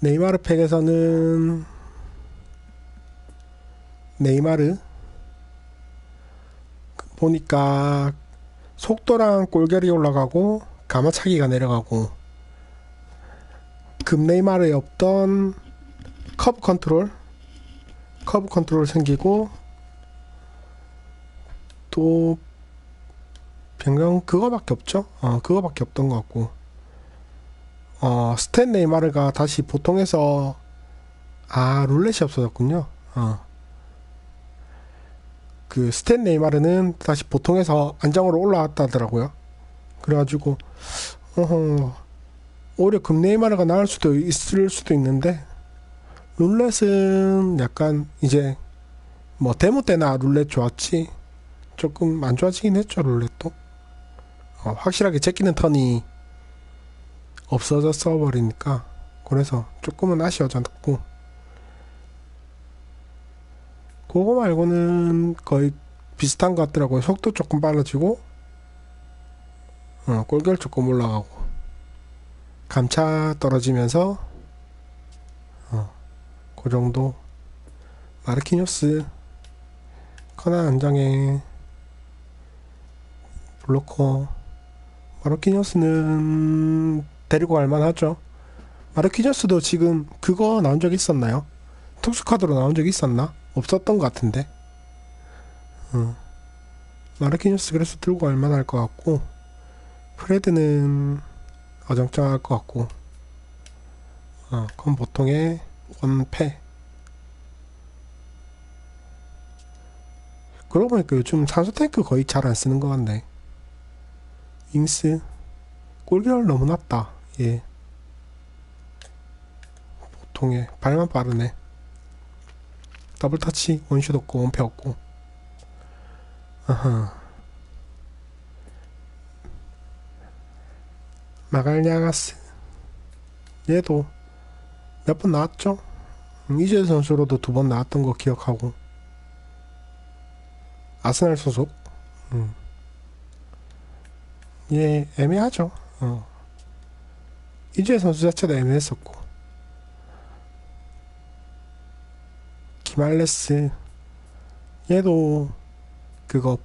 네이마르 팩에서는 네이마르 보니까 속도랑 골결이 올라가고 가마차기가 내려가고 금 네이마르에 없던 커브 컨트롤 커브 컨트롤 생기고 또 변경 그거밖에 없죠. 어 그거밖에 없던 것 같고 어 스탠 네이마르가 다시 보통에서 아 룰렛이 없어졌군요. 어. 그 스탠 네이마르는 다시 보통에서 안정으로 올라왔다 하더라고요. 그래가지고 어허 오히려 금 네이마르가 나을 수도 있을 수도 있는데 룰렛은 약간 이제 뭐 데모 때나 룰렛 좋았지 조금 안 좋아지긴 했죠 룰렛도 어, 확실하게 제끼는 턴이 없어졌어 버리니까 그래서 조금은 아쉬워졌고 그거 말고는 거의 비슷한 것 같더라고요. 속도 조금 빨라지고 어, 골결 조금 올라가고 감차 떨어지면서 어, 그 정도 마르키뉴스 커나 안정에 블로커 마르키뉴스는 데리고 갈 만 하죠 마르키뉴스도 지금 그거 나온 적 있었나요? 특수카드로 나온 적 있었나? 없었던 것 같은데 어. 마르키뉴스 그래서 들고 갈 만 할 것 같고 프레드는 어정쩡할 것 같고 어, 그건 보통의 원패 그러고 보니까 요즘 산소 탱크 거의 잘 안 쓰는 것 같네 윙스 골결 너무 낮다 예. 보통의 발만 빠르네. 더블 터치 원슛 없고 원패 없고. 아하. 마갈냐가스. 얘도 몇 번 나왔죠? 음, 이재 선수로도 두 번 나왔던 거 기억하고. 아스날 소속? 음. 얘 애매하죠? 어. 이재 선수 자체도 애매했었고. 기말레스 얘도 그거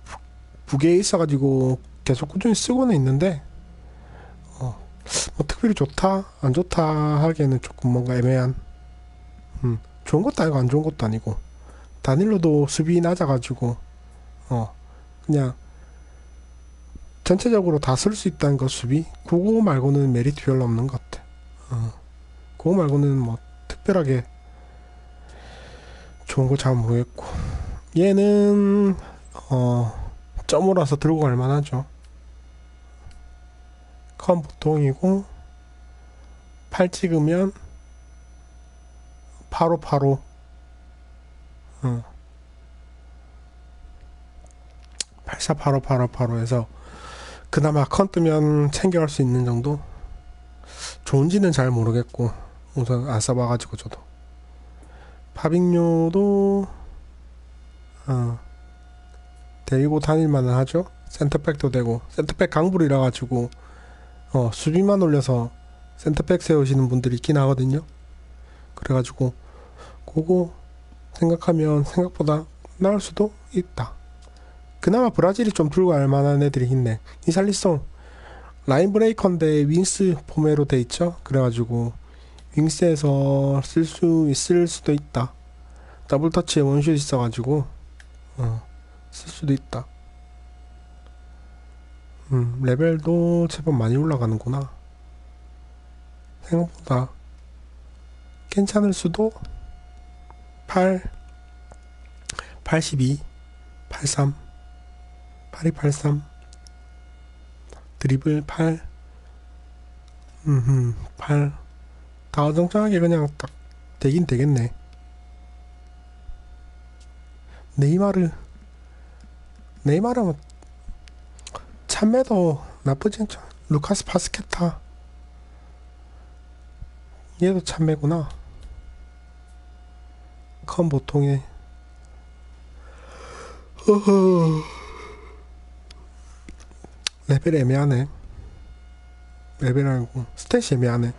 북에 있어가지고 계속 꾸준히 쓰고는 있는데 어, 뭐 특별히 좋다 안 좋다 하기에는 조금 뭔가 애매한 음, 좋은 것도 아니고 안 좋은 것도 아니고 다닐로도 수비 낮아가지고 어 그냥 전체적으로 다 쓸 수 있다는 것 수비 그거 말고는 메리트 별로 없는 것 같아. 어, 그거 말고는 뭐 특별하게 좋은 거 잘 모르겠고. 얘는 어 점으로서 들고 갈 만하죠. 컨 보통이고 팔 찍으면 바로 바로 어. 84 바로 바로 바로 해서 그나마 컨 뜨면 챙겨갈 수 있는 정도? 좋은지는 잘 모르겠고 우선 안 써봐가지고 저도. 파빙료도 어, 데리고 다닐만은 하죠. 센터백도 되고 센터백 강불이라 가지고 어, 수비만 올려서 센터백 세우시는 분들이 있긴 하거든요. 그래가지고 그거 생각하면 생각보다 나을 수도 있다 그나마 브라질이 좀 들고 갈 만한 애들이 있네 이살리송 라인 브레이커인데 윙스 포메로 돼 있죠 그래가지고 윙스에서 쓸 수 있을 수도 있다. 더블 터치에 원슛 있어가지고 어, 쓸 수도 있다. 음, 레벨도 제법 많이 올라가는구나. 생각보다 괜찮을 수도 8 82 83 82 83 드리블 8 음흠 8 다정장하게 그냥 딱 되긴 되겠네. 네이마르 네이마르 참매도 나쁘지 않죠. 루카스 파스케타 얘도 참매구나. 컨 보통에 어허 레벨 애매하네. 레벨 알고 스탯이 애매하네.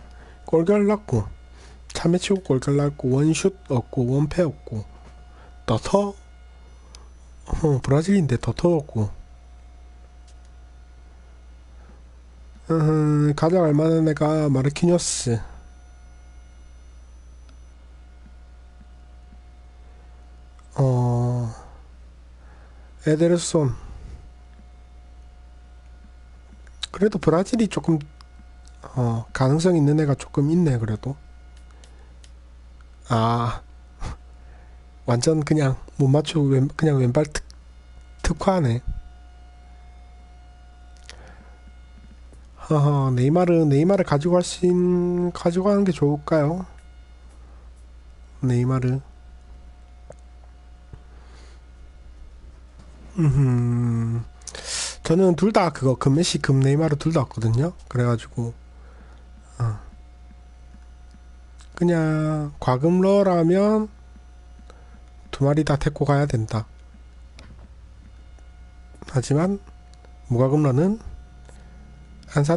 꼴결 났고 3매치 없고 올갈랐고 원슛 없고 원패 없고 더터 어 브라질인데 더터 없고 음, 가장 알만한 애가 마르키뉴스 어 에데르손 그래도 브라질이 조금 어 가능성 있는 애가 조금 있네 그래도. 아 완전 그냥 못 맞추고 왼, 그냥 왼발 특, 특화하네. 허허 네이마르 네이마르 가지고 갈 수 있는 가지고 가는 게 좋을까요? 네이마르. 음 저는 둘 다 그거 금메시 금 네이마르 둘다 왔거든요 그래가지고 어. 그냥 과금러라면 두 마리 다 데리고 가야 된다. 하지만 무과금러는 안 산.